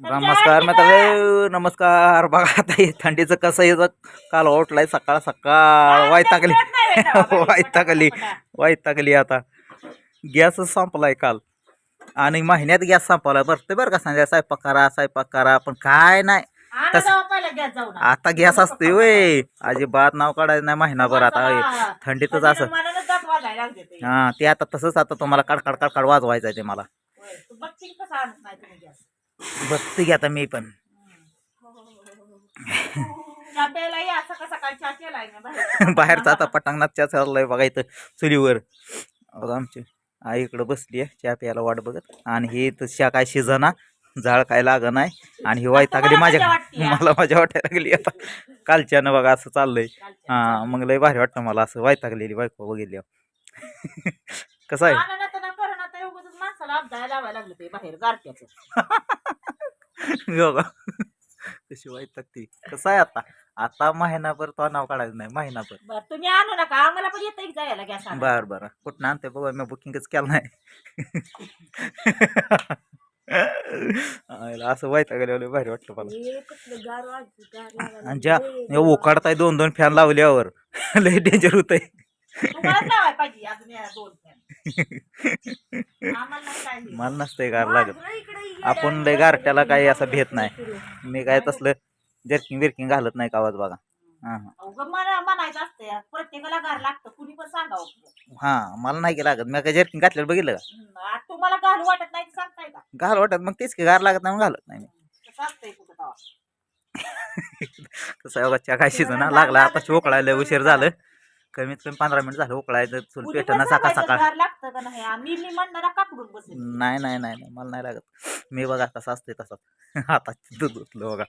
नमस्कार मित्र नमस्कार. बघा आता हे थंडीचं कसं याचं काल ओटलाय सकाळ सकाळ. वैतागली. वैतागली. वैतागली आता. गॅसच संपलाय काल. आणि महिन्यात गॅस संपलाय. बरं ते बरं का सांगा स्वयंपाक करा स्वयंपाक करा पण काय नाही. तस- आता गॅस असते वय अजिबात नाव काढायचं नाही महिनाभर आता. थंडीतच असं. हा ते आता तसंच आता तुम्हाला काढ काढ काढ वाजवायचं आहे ते मला बघते की आता मी पण. बाहेरचा आता पटांगणात चाललाय बघा इथं चुलीवर. बघा आमची आई इकडं बसली आहे चहा प्यायला वाट बघत. आणि ही तर चहा काय शिजना जाळ काय लाग नाही आणि ही वाईटागली माझ्या मजा वाटते, हा. मला मजा वाटायला लागली आता. कालच्यानं बघा असं चाललंय. हा मग लय भारी वाटतं मला असं वाईटागलेली बायको बघितली कसं आहे? माणसाला अपघायला लावायला लागलं ते बाहेर गारट्याचं. बघा कशी वाईट ती कसं आहे आता? आता महिनाभर तो नाव काढायचं नाही महिनाभर. बर तुम्ही आणू नका. आम्हाला पण येतं जायला गॅस बर बर. कुठं आणते बघा मी बुकिंगच केलं नाही. असं वाईट गेल्यावर भारी वाटतं मला. ज्या उकाडताय दोन दोन फॅन लावल्यावर. लय डेंजर होत तुम्हालाच मला नसतंय गार लागत. आपण लय गारट्याला काही असं भेट नाही. मी काय तसलं जर्किंग बिर्किंग घालत नाही का आवाज बघा. हा मला हा नाही की लागत. मी काय जर्किंग घातलेलं बघितलं आता तुम्हाला घालू वाटत नाही का का? घाल वाटत मग तेच की गार लागत नाही मग घालत नाही. कसं चहा काय शिजना लागला आता उकळायला उशीर झालं. कमीत कमी पंधरा मिनिट झालं उकळायचं चूल पेटणं सकाळ सकाळ. घर लागतं का नाही? आम्ही मी म्हणणार काकडून बसेल. नाही नाही नाही नाही मला नाही लागत. मी बघा तसं असते तसं. आता दूध धुतलं बघा.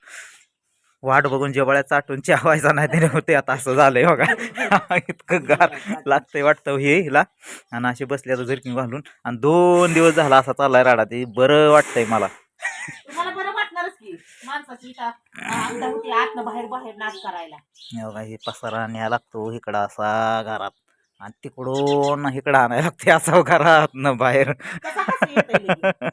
वाट बघून जेवळ्या चाटून चहावायचा नाही तरी होते आता असं झालंय बघा. इतकं गार लागतंय वाटतं हे हिला. आणि असे बसले आता झिरकी घालून. आणि दोन दिवस झाला असा चाललाय राडा ते बरं वाटतंय मला तुम्हाला बरं वाटणारच की माणसाची इथं अंध होती आतनं बाहेर बाहेर नाच करायला. हे बघा हे पसारा न्यायला लागतो इकडं असा घरात. आणि तिकडून इकडं आणायला लागते असा घरात न बाहेर. कसा कसं लगे?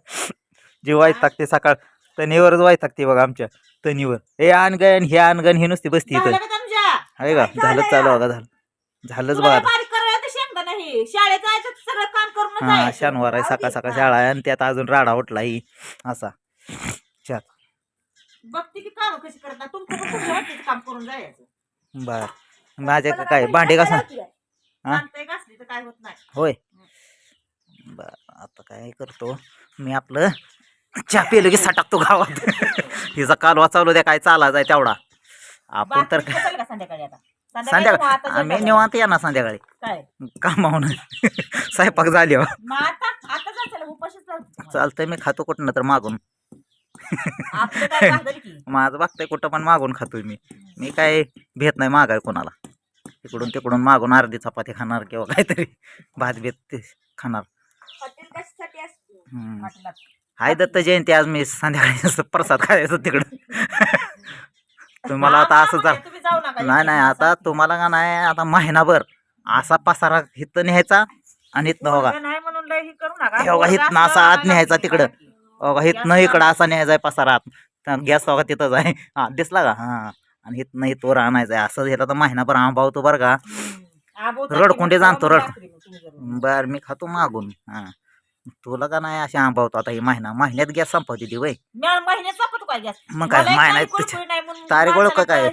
जे वाईट टाकते सकाळ. तणीवरच वाईट टाकते बघा आमच्या. तणीवर. हे आणगण हे आणगण हे नुसती बसती इथं. झालं का तुमच्या? आहे का? झालं चालू बघा झालं. झालंच बघा. तुला आता. बारीक करायला तर शेंगा नाही. शाळेत जायचं तर सगळं काम करून हा शनिवार आहे सकाळ सकाळ शाळा आहे आणि त्यात अजून राडा उठला ही असा. बघते की काम कशी करत नाही. तुमचं पण तुम्ही वाटते काम करून जायचं. बर. माझ्या का काय भांडे कसं हा? सांगते घासली तर काय होत नाही. होय. बर आता काय करतो? मी आपलं चहा पिलं की टाकतो गावात. हिचा कालवा चालू द्या काय चालायचा आहे तेवढा. आपण तर बाकी बसेल का संध्याकाळी आता? मग संध्याकाळी आता आम्ही जेवण निवांत या ना संध्याकाळी. काय? कामावून. स्वयंपाक झाली मग आता आता जायचं उपाशीच राहू चालतंय मी खातो कुठं तर मागून. आपलं काय भागल की? माझं बघताय कुठं पण मागून खातोय मी. मी काय भेट नाही मागाय कोणाला. तिकडून तिकडून मागून अर्धी चपाती खाणार किंवा काहीतरी भात बेत ते खाणार. हॉटेल कशासाठी असते? हम्म. हॉटेलात. हाय दत्त जयंती आज मी संध्याकाळी असं प्रसाद खायचं तिकडं. तुम्हाला आता असं जा तुम्ही जाऊ नका नाही नाही आता तुम्हाला का नाही आता महिनाभर असा पसारा हिथं न्यायचा आणि इथनं बघा पोरगं नाही म्हणून लय हे करू नका. हे असं असा आत न्यायचा तिकडं. हिथनं इकडं असा न्यायचा आहे पसारात. गॅस बघा तिथंच आहे. हा दिसला का? हा. आणि इथनं इथवर आणायचं आहे. असं ह्याला तर महिनाभर आंबावतो बरं का. रडकुंडे जाणतो रड. बर मी खातो मागून. हा. तुला का नाही असे आंबावतो? आता ही महिना महिन्यात गॅस संपवते ती वय. मग काय, महिन्यात तारीख ओळखू काय?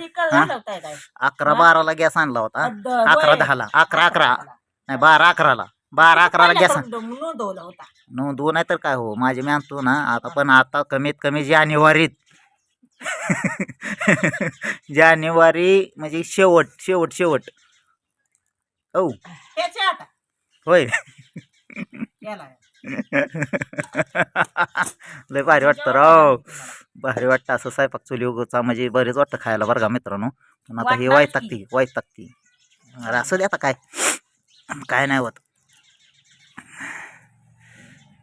अकरा? बाराला गॅस आणला होता. अकरा. दहाला. अकरा अकरा नाही बारा अकराला. बारा अकराला गॅस नोंदवला होता. नोंदवू नाही तर काय हो माझे मी आणतो ना आता पण आता कमीत कमी जानेवारीत. जानेवारी म्हणजे शेवट शेवट शेवट. आता. होय. लय भारी वाटतं राव. भारी वाटतं असं स्वयंपाक चुली उगवचा म्हणजे बरेच वाटतं खायला बरं का मित्रांनो. पण आता हे वाईट. टाकती वाईट टाकती अरे असं दे आता काय. काय नाही होत.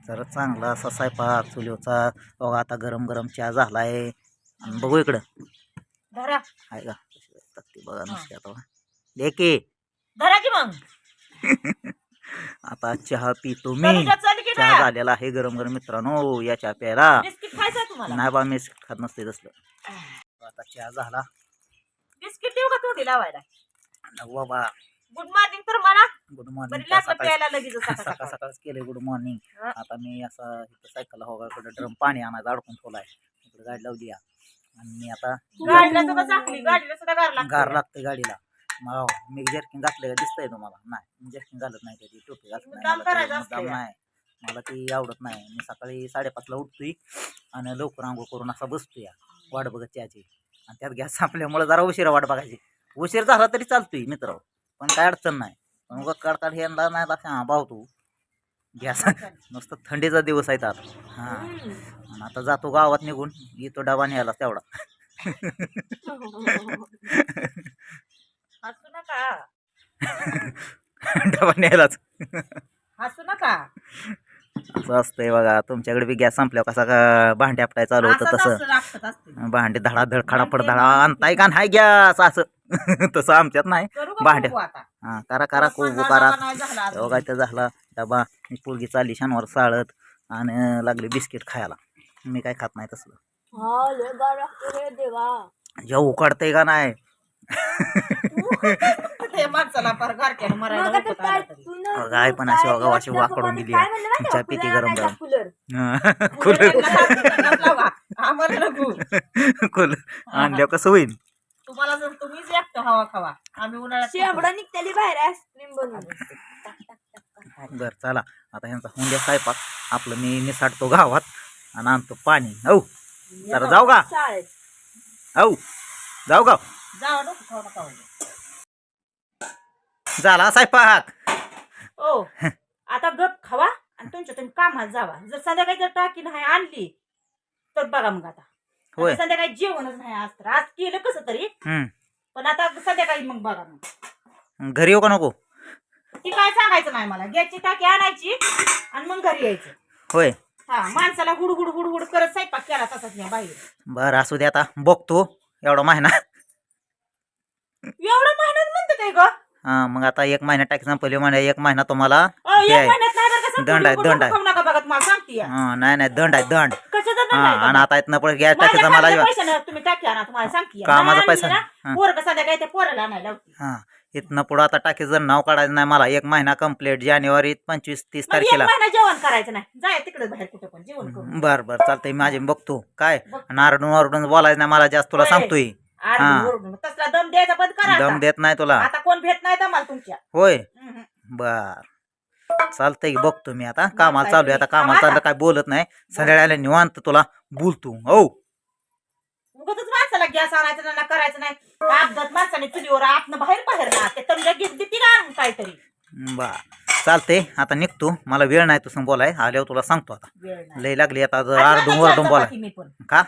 जरा चांगला असा स्वयंपाक चुलीवचा बघा आता गरम गरम चहा झालाय. आणि बघू इकडं. आहे का? बघा नुसते आता लेके धरा की मग. आता चहा पितो मी चहा झालेला आहे गरम गरम मित्रांनो. या चहा प्यायला. तू नाही बा मी खात नसते तसलं. आता चहा झाला. बिस्किट देऊ का तोंडी लावायला? बाबा गुड मॉर्निंग तर मला गुड बरी मॉर्निंग लागलं सकाळी प्यायला लगेच सकाळ सकाळ सकाळ. सकाळच केले गुड मॉर्निंग हा. आता मी असं इथं सायकल होगाकडे ड्रम पाणी आणायचं अडकून ठेवलाय. इकडे गाडी लावली आहे. आणि मी आता गाडीला सुद्धा चाकली गाडीला सुद्धा गार लागते. गार लागते गाडीला. मला मी जर्किंग घातलं का दिसतंय तुम्हाला. नाही मी जर्किंग घालत नाही कधी. टोपी घालत नाही मुद्दाम मला ते करायचं मुद्दाम असतं या. नाही. मला ती आवडत नाही. मी सकाळी साडेपाचला उठतोय आणि लवकर आंघोळ करून असा बसतोय वाट बघत त्याची आणि त्यात गॅस संपल्यामुळे जरा उशिरा वाट बघायची. उशीर झाला तरी चालतोय मित्र पण काय अडचण नाही. पण उगा काढताड हे नाही दाखवा हा भाऊ तू. गॅस नुसतं थंडीचा दिवस आहे आता हां. आणि आता जातो गावात निघून. येतो डबा न्यायला तेवढा. हसू नका. डबा न्यायलाच हसू नका. असं असतंय बघा. तुमच्याकडे बी गॅस संपल्यावर कसा का भांडे आपटाय चालू होतं तसं. भांडे धडाधड खडापड धडा आणताय का नाही गॅस असं? तसं आमच्यात नाही. बघू आता? हा करा करा पन्नास करा. काय तर झाला डबा मी पोरगी चालली शनिवार साळत आणि लागली बिस्किट खायला. मी काय खात नाही तसलं. जेव्हा उकडतंय का नाही? ते माणसाला फार गारठ्यानं मरायला उठत आलं तरी. गाय पण अशी बघा अशी वाकडून दिली आहे. चहा पिती गरम गरम लावा. आम्हाला नको. खुलं आणल्यावर कसं होईल? तुम्हाला जर तुम्हीच एकटं हवा खावा. आम्ही उन्हाळ्यात निघताली बाहेर आईस्क्रीम बनवून. बर चला. आता ह्यांचा हुंड्या स्वयंपाक. आपलं मी निसाडतो गावात आणि आणतो पाणी. औ. जरा जाऊ का? शाळेत. औ. जाऊ का? जावा नको खाऊ नका हो. झाला स्वयंपाक ओ आता गप खावा आणि तुमच्या तुम्ही कामाला जावा. जर संध्याकाळी जर टाकी नाही आणली तर बघा मग आता. होय. आता संध्याकाळी जेवणच नाही आज तर. आज केलं कसं तरी? हम्म. पण आता संध्याकाळी मग बघा मग. घरी येऊ का नको? ती काय सांगायचं नाही मला. गॅसची टाकी आणायची आणि मग घरी यायचं. होय. हा माणसाला हुड हुड हुड हुड करत स्वयंपाक केला तसाच नाही बाहेर बरं असू दे आता. बघतो. एवढा महिना. एवढं मेहनत म्हणते काय ग? हा मग आता एक महिना टाकी संपली म्हणे एक महिना तुम्हाला अहो, एक आहे. महिन्यात नाही बरं का, दंड आहे, संपूर्ण दंड आहे. खाऊ नका बघा तुम्हाला सांगते हा, नाही नाही दंड आहे दंड कशाचं दंड हा आहे आणि बघा. आता इथनं पण गॅस माझ्या टाकीचा मला खात्यात पैसे नाही, तुम्ही टाकी आणा तुम्हाला सांगते कामाचा पैसा ना हा. पोरं संध्याकाळी त्या पोराला आणायला लावते. हा इथनं पुढं आता टाकीचं जर नाव काढायचं नाही मला एक महिना कंप्लीट जानेवारी पंचवीस तीस मग एक तारखेला महिना जेवण करायचं नाही जाय तिकडे बाहेर कुठं पण जेवण करून बर बर चालतंय माझे बघतो काय. नारडून वारडून बोलायचं नाही मला जास्त तुला होय. सांगतोय हा. तसला दम द्यायचा बंद करा दम आता. देत नाही तुला. आता कोण भेट नाही दमाल तुमच्या. होय. हम्म. बर. चालतंय की बघतो मी आता. कामाला चालू आहे आता. कामाला चाललं काय बोलत नाही. संध्याकाळी निवांत तुला बोलतो. हो. उगाचच माणसाला गॅस आणायचं नाही ना करायचं नाही. अपघात माणसाने चुलीवर आतनं बाहेर बाहेर ना ते तमच्या गॅस देते ना आणून काहीतरी. बर. चालतंय. आता निघतो. मला वेळ नाही तसं बोलाय. आल्यावर तुला सांगतो आता. वेळ नाही. लय लागली आता. आज आरडून आता वरडून चहा बोला. चपाती मी पण. का?